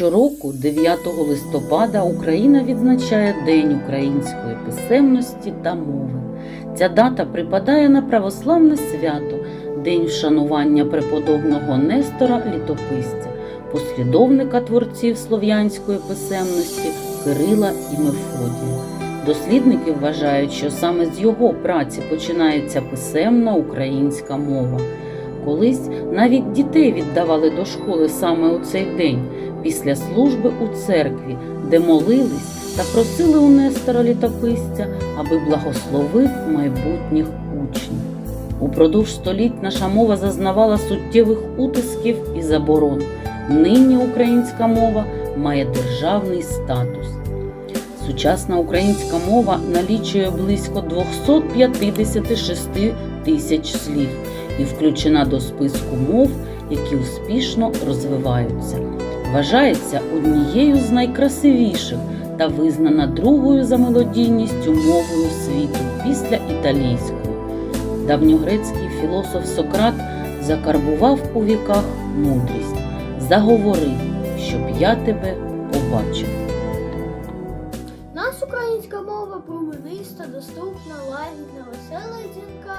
Щороку, 9 листопада, Україна відзначає День української писемності та мови. Ця дата припадає на православне свято, День вшанування преподобного Нестора Літописця, послідовника творців слов'янської писемності Кирила і Мефодія. Дослідники вважають, що саме з його праці починається писемна українська мова. Колись навіть дітей віддавали до школи саме у цей день, після служби у церкві, де молились та просили у Нестора літописця, аби благословив майбутніх учнів. Упродовж століть наша мова зазнавала суттєвих утисків і заборон. Нині українська мова має державний статус. Сучасна українська мова налічує близько 256 тисяч слів і включена до списку мов, які успішно розвиваються. Вважається однією з найкрасивіших та визнана другою за мелодійністю мовою світу після італійської. Давньогрецький філософ Сократ закарбував у віках мудрість заговори, щоб я тебе побачив. Нас українська мова промениста, доступна, лагідна, весела дзвінка,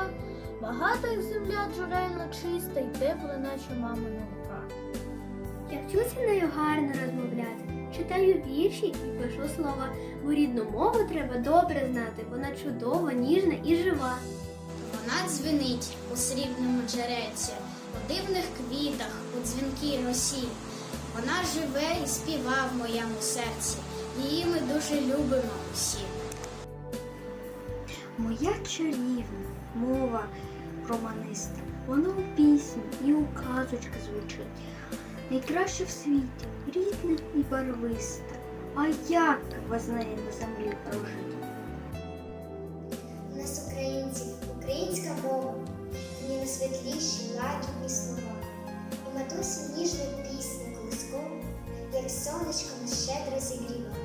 багата як земля джурельна, чиста і тепла, наче мамина рука. Я вчуся нею гарно розмовляти, читаю вірші і пишу слова, бо рідну мову треба добре знати, вона чудова, ніжна і жива. Вона дзвенить у срібному джереці, у дивних квітах, у дзвінкій росі. Вона живе і співа в моєму серці. Її ми дуже любимо усі. Моя чарівна мова романиста, вона у пісні і у казочки звучить. Найкраще в світі, рідна і барвиста. А як без неї на землі прожити? У нас українців українська мова, в ній світліші, лагідні слова. І матусі ніжна пісня колискова, як сонечко нас щедро зігріва.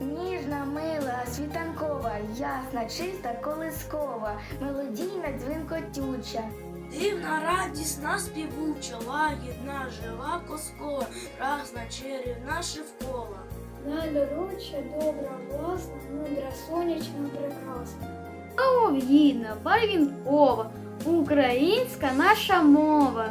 Ніжна, мила, світанкова, ясна, чиста, колискова, мелодійна, дзвінкотюча. Дивна, радісна, співуча, лагідна, жива коскова, разна, чарівна шевкова. Найлоруча, добра, власна, мудра, сонячна, прекрасна. Ов'їна, барвінкова, українська наша мова.